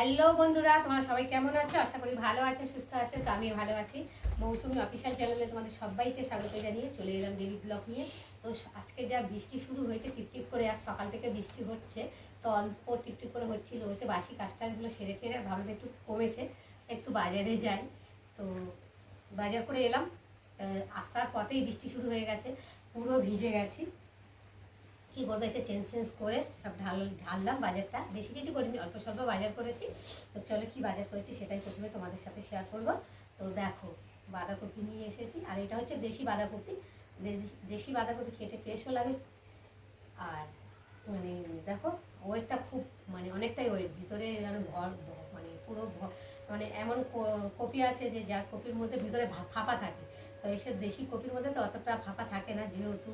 Hello বন্ধুরা, তোমরা সবাই কেমন আছো? আশা করি ভালো আছো, সুস্থ আছো, তো আমি ভালো আছি। মৌসুমি অফিসিয়াল চ্যানেলে তোমাদের সবাইকে স্বাগত জানিয়ে চলে এলাম ডেলি ব্লগ নিয়ে। তো আজকে যা বৃষ্টি শুরু হয়েছে, টিপটিপ করে আর সকাল থেকে বৃষ্টি হচ্ছে। তো অল্প টিপটিপ করে হচ্ছিল হচ্ছে বাসি কাজ টাজগুলো সেরে টেরে, ভাবলাম একটু কমেছে, একটু বাজারে যাই। তো বাজার করে এলাম। আসার পথেই বৃষ্টি শুরু হয়ে গেছে, পুরো ভিজে গেছি। কি করব এসে চেঞ্জ চেঞ্জ করে সব ঢাল, ঢাললাম বাজারটা। বেশি কিছু করিনি, অল্প স্বল্প বাজার করেছি। তো চলো কি বাজার করেছি সেটাই প্রথমে তোমাদের সাথে শেয়ার করব। তো দেখো, বাঁধাকপি নিয়ে এসেছি। আর এটা হচ্ছে দেশি বাঁধাকপি। দেশি বাঁধাকপি খেতে টেস্টও লাগে। আর মানে দেখো, ওয়েটটা খুব মানে অনেকটাই ওয়েট। ভিতরে যেন ভর মানে পুরো মানে এমন কপি আছে যে যার কপির মধ্যে ভিতরে ফাঁপা থাকে। তো এইসব দেশি কপির মধ্যে তো অতটা ফাঁপা থাকে না, যেহেতু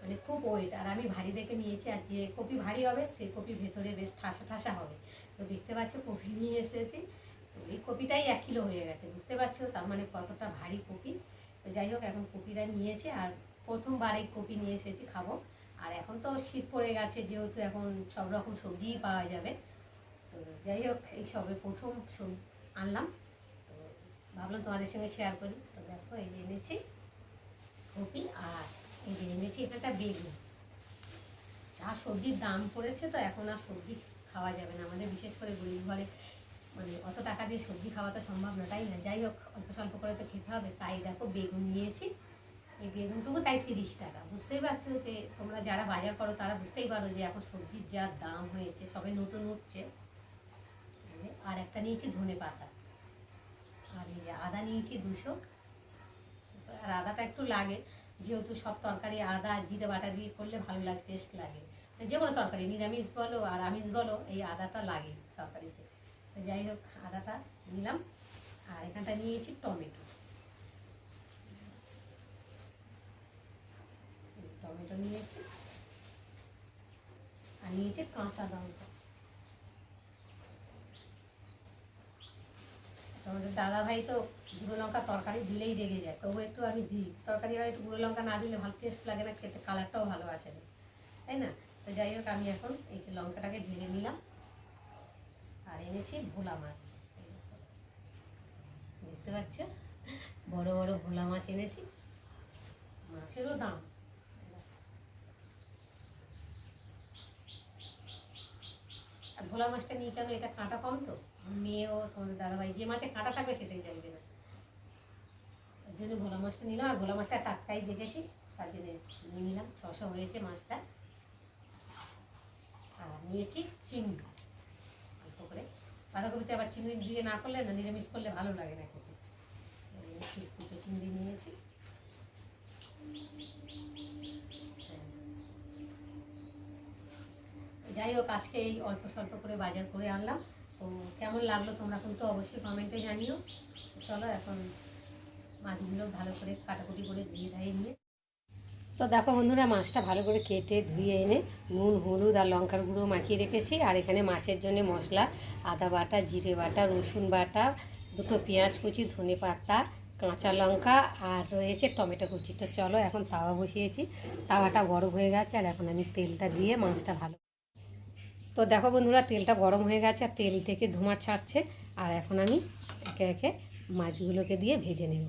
মানে খুব ওয়েট আর আমি ভারী দেখে নিয়েছি, আর যে কপি ভারী হবে সেই কপি ভেতরে বেশ ঠাসা ঠাসা হবে। তো দেখতে পাচ্ছ, কপি নিয়ে এসেছি। তো এই কপিটাই এক কিলো হয়ে গেছে, বুঝতে পারছ? তার মানে কতটা ভারী কপি। তো যাই হোক, এখন কপিটা নিয়েছে, আর প্রথমবার এই কপি নিয়ে এসেছি খাব। আর এখন তো শীত পড়ে গেছে, যেহেতু এখন সব রকম সবজিই পাওয়া যাবে। তো যাই হোক, এই সবে প্রথম আনলাম। তো ভাবলাম তোমাদের সঙ্গে শেয়ার করি। তো দেখো, এই এনেছি। এই যে এনেছি এখানটা বেগুন। যা সবজির দাম পড়েছে তো এখন আর সবজি খাওয়া যাবে না। আমাদের বিশেষ করে গরিব ঘরে মানে অত টাকা দিয়ে সবজি খাওয়া তো সম্ভব না, তাই না? যাই হোক, অল্প স্বল্প করে তো খেতে হবে। তাই দেখো, বেগুন নিয়েছি। এই বেগুনটুকু তাই তিরিশ টাকা। বুঝতেই পারছ যে তোমরা যারা বাজার করো, তারা বুঝতেই পারো যে এখন সবজির যা দাম হয়েছে, সবে নতুন উঠছে। আর একটা নিয়েছি ধনে পাতা। আর এই আদা নিয়েছি দুশো। আর আদাটা একটু লাগে। যেহেতু সব তরকারি আদা, জিরে, বাটা দিয়ে করলে ভালো লাগে টেস্ট লাগে। যে কোনো তরকারি, নিরামিষ বলো আর আমিষ বলো, এই আদাটা লাগে তরকারিতে। তো যাই হোক, আদাটা নিলাম। আর এখানটা নিয়েছি টমেটো। টমেটো নিয়েছি। আর নিয়েছি কাঁচা লঙ্কা। তোমাদের দাদা ভাই তো গুঁড়ো লঙ্কা তরকারি দিলেই রেগে যায়। তবু একটু আমি দিই। তরকারি আর একটু গুঁড়ো লঙ্কা না দিলে ভালো টেস্ট লাগে না, খেতে কালারটাও ভালো আসে না। তাই না? তো যাই হোক, আমি এখন এই যে লঙ্কাটাকে ঢেলে নিলাম। আর এনেছি ভোলা মাছ। দেখতে পাচ্ছ? বড় বড় ভোলা মাছ এনেছি। মাছেরও দাম আর ভোলা মাছটা নিয়ে কেন? এটা কাঁটা কম তো? মেয়েও, তোমাদের দাদাভাই, যে মাছে কাঁটা থাকবে খেতেই চাইবে না। তার জন্য ভোলা মাছটা নিলাম, আর ভোলা মাছটা টাটকাই দেখেছি। তার জন্য নিয়ে নিলাম। ছশো হয়েছে মাছটা। আর নিয়েছি চিংড়ি। অল্প করে। বাঁধাকপিতে আবার চিংড়ি দিয়ে না করলে না, নিরামিষ করলে ভালো লাগে না খেতে। কুচো চিংড়ি নিয়েছি। যাই হোক, আজকে এই অল্প স্বল্প করে বাজার করে আনলাম। তো কেমন লাগল তোমরা কিন্তু অবশ্যই কমেন্টে জানিও। চলো এখন মাছগুলো ভালো করে কাটাকুটি করে ধুয়ে ধায়ে নিয়ে। তো দেখো বন্ধুরা, মাছটা ভালো করে কেটে ধুয়ে এনে নুন, হলুদ আর লঙ্কার গুঁড়ো মাখিয়ে রেখেছি। আর এখানে মাছের জন্য মশলা, আদা বাটা, জিরে বাটা, রসুন বাটা, দুটো পেঁয়াজ কুচি, ধনে পাতা, কাঁচা লঙ্কা আর রয়েছে টমেটো কুচি। তো চলো এখন তাওয়া বসিয়েছি। তাওয়াটা গরম হয়ে গেছে আর এখন আমি তেলটা দিয়ে মাছটা ভালো তো দেখো বন্ধুরা, তেলটা গরম হয়ে গেছে আর তেল থেকে ধোঁয়া ছাড়ছে। আর এখন আমি একে একে মাছগুলোকে দিয়ে ভেজে নেব।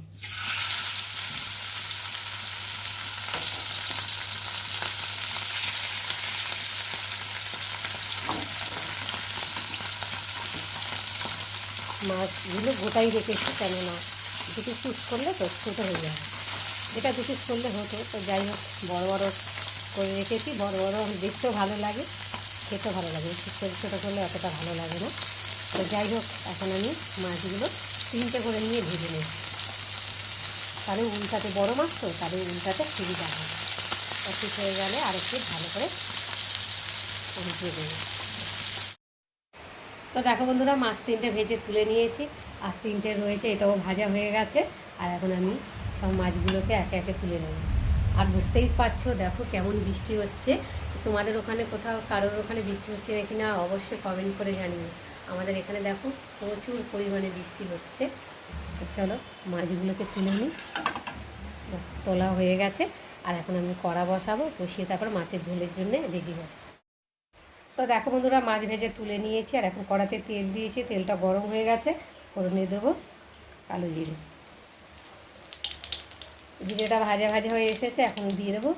মাছগুলো গোটাই রেখেছি, কেননা দু পিস করলে তো ছোটো হয়ে যাবে। এটা দু পিস করলে হতো, তো যাই হোক, বড়ো বড়ো করে রেখেছি, বড় বড় দেখতেও ভালো লাগে। খেতেও ভালো লাগে একটু ছোটো ছোটো করলে অতটা ভালো লাগে না। তো যাই হোক, এখন আমি মাছগুলো তিনটে করে নিয়ে ভেজে নিই তাহলে উল্টাতে বড় মাছ তো, তাহলে উল্টাতে সুবিধা হবে ঠিক হয়ে গেলে আর একটু ভালো করে উল্টে দেবো। তো দেখো বন্ধুরা, মাছ তিনটে ভেজে তুলে নিয়েছি। আর তিনটে রয়েছে, এটাও ভাজা হয়ে গেছে। আর এখন আমি সব মাছগুলোকে একে একে তুলে নেব। আর বুঝতেই পারছ, দেখো কেমন বৃষ্টি হচ্ছে। তোমাদের ওখানে কোথাও, কারোর ওখানে বৃষ্টি হচ্ছে নাকি না, অবশ্যই কমেন্ট করে জানিও। আমাদের এখানে দেখো প্রচুর পরিমাণে বৃষ্টি হচ্ছে। চলো, মাছগুলোকে তুলে নিই। তোলা হয়ে গেছে। আর এখন আমি কড়া বসাবো, বসিয়ে তারপর মাছের ঝোলের জন্য রেডি হবে। তো দেখো বন্ধুরা, মাছ ভেজে তুলে নিয়েছি। আর এখন কড়াতে তেল দিয়েছি, তেলটা গরম হয়ে গেছে। ফোড়নে দেবো কালো জিরে। জিরেটা ভাজা ভাজা হয়ে এসেছে, এখন দিয়ে দেবো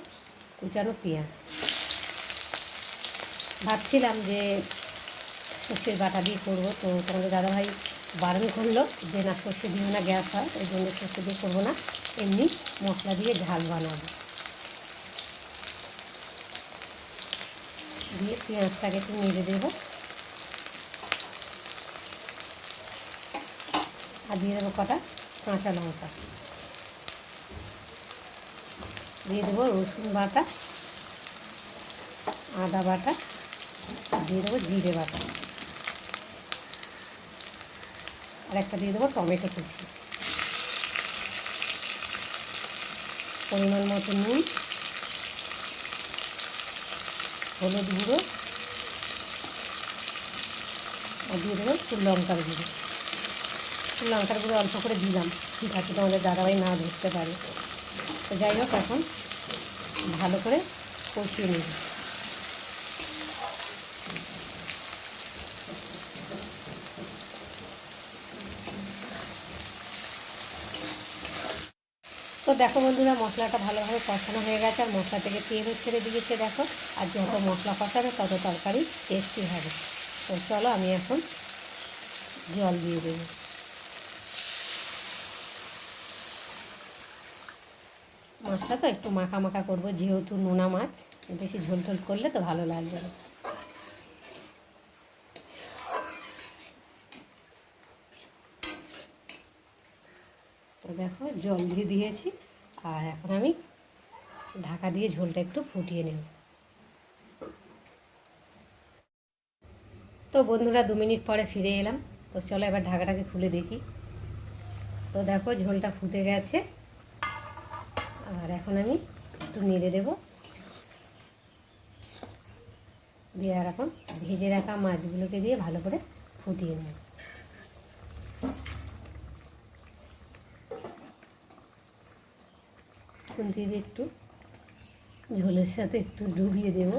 কুচানো পেঁয়াজ। ভাবছিলাম যে সর্ষের বাটা দিয়ে করব, তো তোমাদের দাদাভাই বারণ করল যে না, সর্ষে দিও না, গ্যাস হয় ওই জন্য সর্ষে দিয়ে করব না, এমনি মশলা দিয়ে ঝাল বানাবো। দিয়ে পেঁয়াজটাকে একটু নেড়ে দেবো। আর দিয়ে দেবো কটা কাঁচা লঙ্কা। দিয়ে দেবো রসুন বাটা, আদা বাটা, দিয়ে দেবো জিরে বাটা। আর একটা দিয়ে দেবো টমেটো কুচি। পরিমাণ মতো নুন, হলুদ গুঁড়ো, আর দিয়ে দেবো লঙ্কার গুঁড়ো। লঙ্কার গুঁড়ো অল্প করে দিলাম ঠিক আছে তোমাদের দাদাভাই না ধরতে পারে। তো যাই হোক, এখন ভালো করে কষিয়ে নেব। তো দেখো বন্ধুরা, মশলাটা ভালোভাবে কষানো হয়ে গেছে, আর মশলা থেকে তেলও ছেড়ে দিয়েছে, দেখো। আর যত মশলা কষাবে, তত তরকারি টেস্টি হবে। তো চলো, আমি এখন জল দিয়ে দেবো। মাছটা তো একটু মাখা মাখা করব, যেহেতু নোনা মাছ, বেশি ঝোল ঝোল করলে তো ভালো লাগবে না। দেখো, জল দিয়ে দিয়েছি, আর এখন আমি ঢাকা দিয়ে ঝোলটা একটু ফুটিয়ে নেব। তো বন্ধুরা, দু মিনিট পরে ফিরে এলাম। তো চলো এবার ঢাকাটাকে খুলে দেখি। তো দেখো, ঝোলটা ফুটে গেছে। আর এখন আমি একটু নেড়ে দেবো। দিয়ে আর এখন ভেজে রাখা মাছগুলোকে দিয়ে ভালো করে ফুটিয়ে নেব। একটু ঝোলের সাথে একটু ডুবিয়ে দেব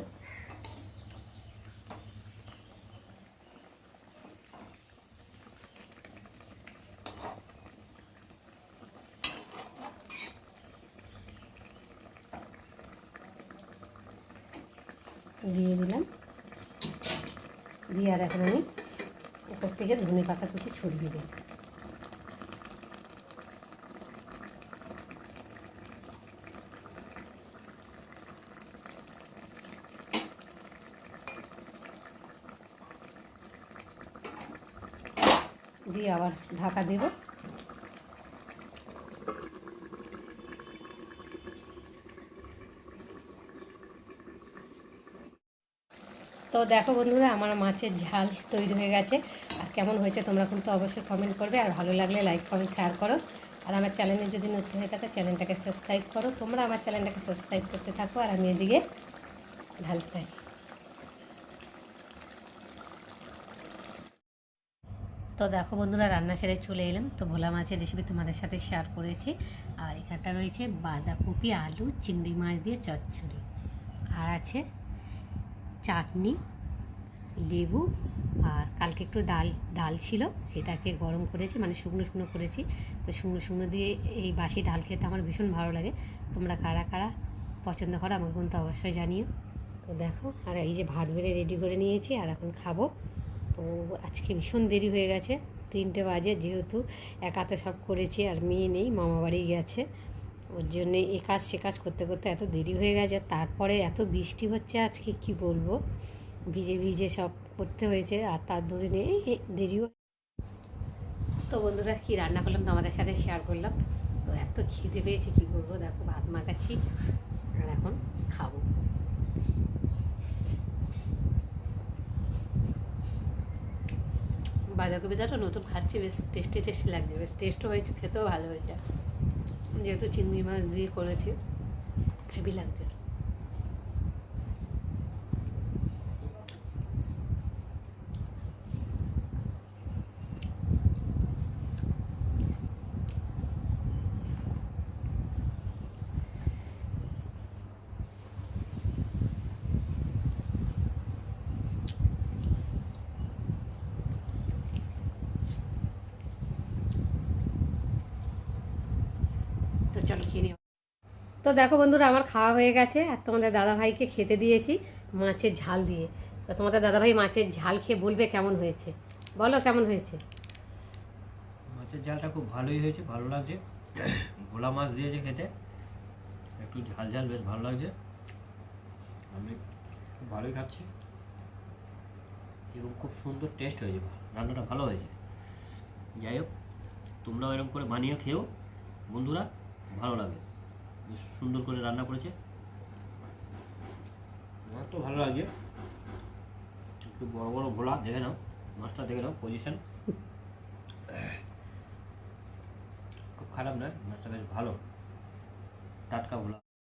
দিয়ে দিলাম। দিয়ে আর এখন আমি উপর থেকে ধনে পাতা কুচি ছড়িয়ে দিই দিয়ে আবার ঢাকা দেব। তো দেখো বন্ধুরা, আমার মাছের ঝাল তৈরি হয়ে গেছে। আর কেমন হয়েছে তোমরা কিন্তু অবশ্যই কমেন্ট করবে। আর ভালো লাগলে লাইক কমেন্ট শেয়ার করো। আর আমার চ্যানেলে যদি নতুন হয়ে থাকে চ্যানেলটাকে সাবস্ক্রাইব করো। তোমরা আমার চ্যানেলটাকে সাবস্ক্রাইব করতে থাকো। আর আমি এদিকে ঢালতে থাকি তো দেখো বন্ধুরা, রান্না সেরে চলে এলাম। তো ভোলা মাছের রেসিপি তোমাদের সাথে শেয়ার করেছি। আর এখানটা রয়েছে বাঁধাকপি, আলু, চিংড়ি মাছ দিয়ে চচ্চড়ি। আর আছে চাটনি, লেবু আর কালকে একটু ডাল ডাল ছিল, সেটাকে গরম করেছি মানে শুকনো শুকনো করেছি। তো শুকনো শুকনো দিয়ে এই বাসি ডাল খেতে আমার ভীষণ ভালো লাগে। তোমরা কারা কারা পছন্দ করো আমাকে কিন্তু অবশ্যই জানিও। তো দেখো, আর এই যে ভাত বেড়ে রেডি করে নিয়েছি, আর এখন খাব। তো আজকে ভীষণ দেরি হয়ে গেছে, তিনটে বাজে, যেহেতু একাতে সব করেছি, আর মেয়ে নেই, মামা বাড়ি গেছে। ওর জন্যে এ কাজ সে কাজ করতে করতে এত দেরি হয়ে গেছে, তারপরে এত বৃষ্টি হচ্ছে আজকে, কি বলব? ভিজে ভিজে সব করতে হয়েছে, আর তার দূরে নেই দেরিও তো বন্ধুরা, কী রান্না করলাম তোমাদের সাথে শেয়ার করলাম। তো এত খিদে পেয়েছে, কী করব দেখো, ভাত মাখাচ্ছি, আর এখন খাব। বাঁধাকপিটাটা নতুন খাচ্ছি, বেশ টেস্টি টেস্টি লাগছে, বেশ টেস্টও হয়েছে, খেতেও ভালো হয়েছে। যেহেতু চিংড়ি মাছ দিয়ে করেছি হেভি লাগছে তো চলো খেয়ে নিও তো দেখো বন্ধুরা, আমার খাওয়া হয়ে গেছে আর তোমাদের দাদাভাইকে খেতে দিয়েছি মাছের ঝাল দিয়ে। তো তোমাদের দাদাভাই মাছের ঝাল খেয়ে বলবে কেমন হয়েছে। বলো কেমন হয়েছে? মাছের ঝালটা খুব ভালোই হয়েছে, ভালো লাগছে। ভোলা মাছ দিয়েছে খেতে। একটু ঝাল ঝাল, বেশ ভালো লাগছে। আমি খুব ভালোই খাচ্ছি। এবং খুব সুন্দর টেস্ট হয়েছে, রান্নাটা ভালো হয়েছে। যাই হোক, তোমরাও এরকম করে বানিয়ে খেও বন্ধুরা ভালো লাগে। সুন্দর করে রান্না করেছে। মাছ তো ভালো লাগছে একটু বড় বড় ভোলা দেখে নাও, মাছটা দেখে নাও পজিশন খুব খারাপ নয়, মাছটা বেশ ভালো। টাটকা ভোলা